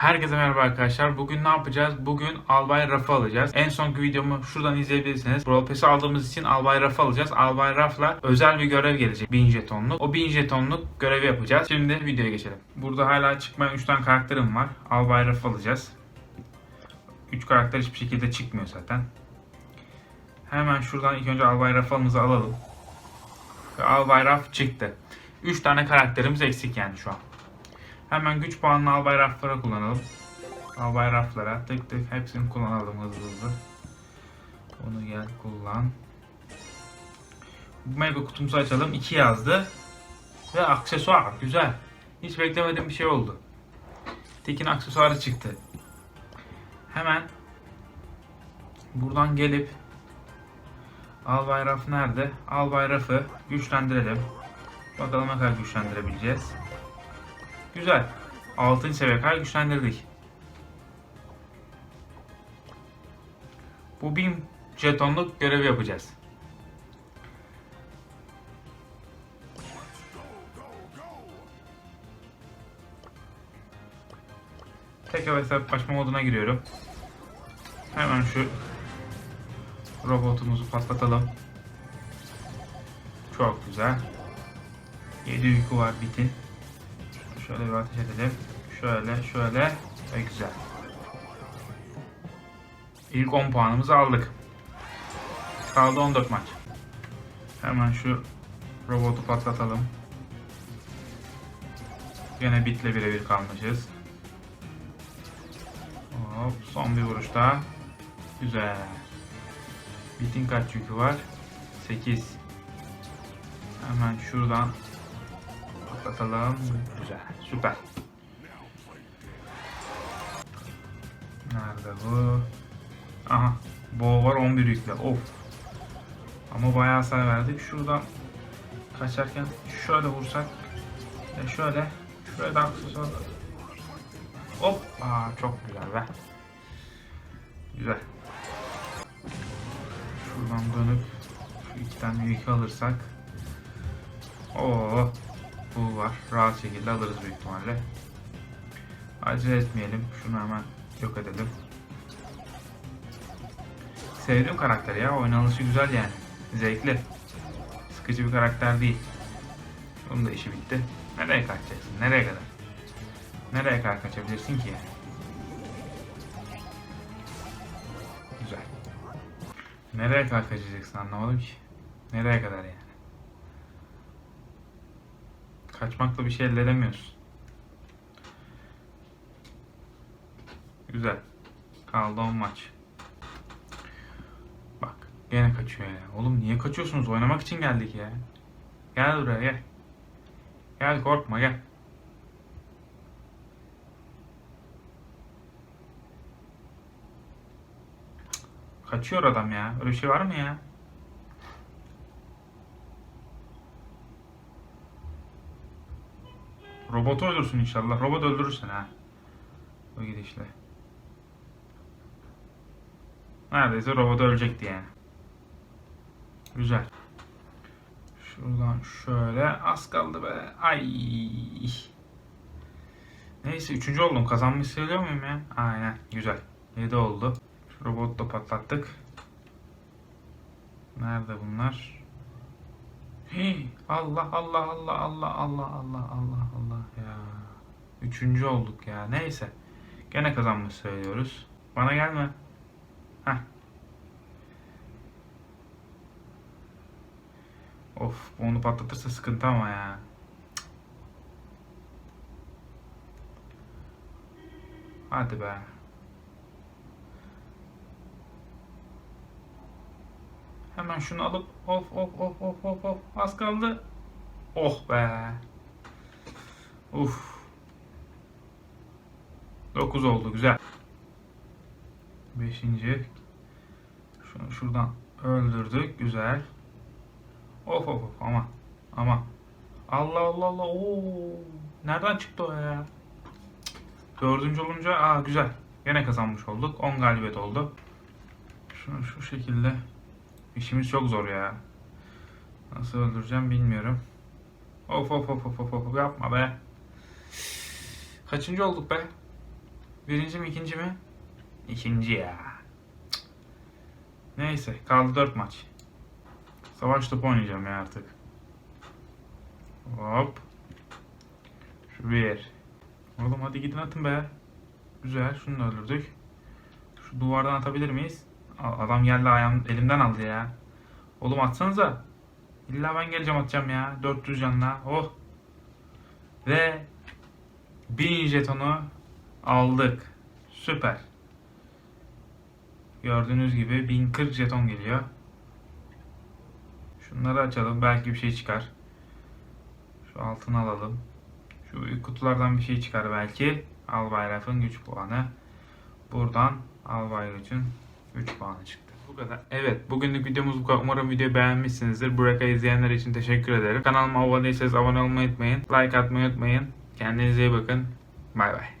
Herkese merhaba arkadaşlar. Bugün ne yapacağız? Bugün Albay Raf'ı alacağız. En sonki videomu şuradan izleyebilirsiniz. Brawl Pass'i aldığımız için Albay Raf'ı alacağız. Albay Raf'la özel bir görev gelecek. 1000 jetonluk. O 1000 jetonluk görevi yapacağız. Şimdi videoya geçelim. Burada hala çıkmayan 3 tane karakterim var. Albay Raf'ı alacağız. 3 karakter hiçbir şekilde çıkmıyor zaten. Hemen şuradan ilk önce Albay Raf'ımızı alalım. Albay Raf çıktı. 3 tane karakterimiz eksik yani şu an. Hemen güç puanını albay raflara kullanalım. Albay raflara tık tık hepsini kullanalım hızlı hızlı. Bunu gel kullan. Bu mega kutumuzu açalım. 2 yazdı. Ve aksesuar. Güzel. Hiç beklemediğim bir şey oldu. Tekin aksesuarı çıktı. Hemen buradan gelip Albay Raf nerede? Albay Raf'ı güçlendirelim. Bakalım ne kadar güçlendirebileceğiz. Güzel. 6. seviye kadar güçlendirdik. Bu 1000 jetonluk görevi yapacağız. Tekrar hesaplaşma moduna giriyorum. Hemen şu robotumuzu patlatalım. Çok güzel. 7 uyku var bitin. Şöyle bir ateş edelim. Şöyle, şöyle ve güzel. İlk 10 puanımızı aldık. Kaldı 14 maç. Hemen şu robotu patlatalım. Yine bitle birebir kalmışız. Hop, son bir vuruş daha. Güzel. Bitin kaç yükü var? 8. Hemen şuradan patlatalım. Güzel. Süper. Nerede bu? Aha. Boğa var 11 yükle. Of. Ama bayağı hasar verdik. Şuradan kaçarken şöyle vursak. Ve şöyle. Daha kısa Hop. Aa, çok güzel be. Güzel. Şuradan dönüp şu iki tane yük alırsak. Oo. Bu var. Rahat şekilde alırız büyük ihtimalle. Acele etmeyelim. Şunu hemen yok edelim. Sevdiğim karakter ya. Oynanışı güzel yani. Zevkli. Sıkıcı bir karakter değil. Bunun da işi bitti. Nereye kaçacaksın? Nereye kadar? Nereye kadar kaçabilirsin ki yani? Güzel. Nereye kadar kaçacaksın anlamadım ki. Nereye kadar yani? Kaçmakla bir şey elde edemiyorsun. Güzel. Kaldı 10 maç. Bak gene kaçıyor ya. Oğlum niye kaçıyorsunuz? Oynamak için geldik ya. Gel buraya gel. Gel korkma gel. Kaçıyor adam ya. Öyle bir şey var mı ya? Robotu öldürsün inşallah. Robot öldürürsün ha. O gidişle. Neredeyse robot ölecekti yani. Güzel. Şuradan şöyle az kaldı be. Ay. Neyse üçüncü oldum. Kazanmış sayılıyor muyum ya? Aynen. Güzel. 7 oldu. Şu robotu da patlattık. Nerede bunlar? Allah Allah Allah Allah Allah Allah Allah Allah ya. Üçüncü olduk ya. Neyse. Gene kazanmış söylüyoruz. Bana gelme. Heh. Of onu patlatırsa sıkıntı ama ya. Hadi be. Hemen şunu alıp of of of of of of az kaldı. Oh be. Uf. 9 oldu güzel. 5. Şunu şuradan öldürdük güzel. Of of of ama ama. Allah Allah Allah. Oo. Nereden çıktı o ya? Dördüncü olunca aa güzel. Gene kazanmış olduk. 10 galibiyet oldu. Şunu şu şekilde İşimiz çok zor ya. Nasıl öldüreceğim bilmiyorum. Of of of of of of yapma be. Kaçıncı olduk be? Birinci mi ikinci mi? İkinci ya. Neyse kaldı 4 maç. Savaş topu oynayacağım ya artık. Hop. Şu bir. Oğlum hadi gidin atın be. Güzel şunu da öldürdük. Şu duvardan atabilir miyiz? Adam geldi ayağım elimden aldı ya. Oğlum atsanıza. İlla ben geleceğim atacağım ya. 400 canla. Oh. Ve 1000 jetonu aldık. Süper. Gördüğünüz gibi 1040 jeton geliyor. Şunları açalım. Belki bir şey çıkar. Şu altını alalım. Şu kutulardan bir şey çıkar belki. Albay Raf'ın güç puanı. Buradan Albay Güç'ün 3 puanı çıktı. Bu kadar. Evet bugünlük videomuz bu kadar. Umarım videoyu beğenmişsinizdir. Buraya izleyenler için teşekkür ederim. Kanalıma abone değilseniz abone olmayı unutmayın. Like atmayı unutmayın. Kendinize iyi bakın. Bay bay.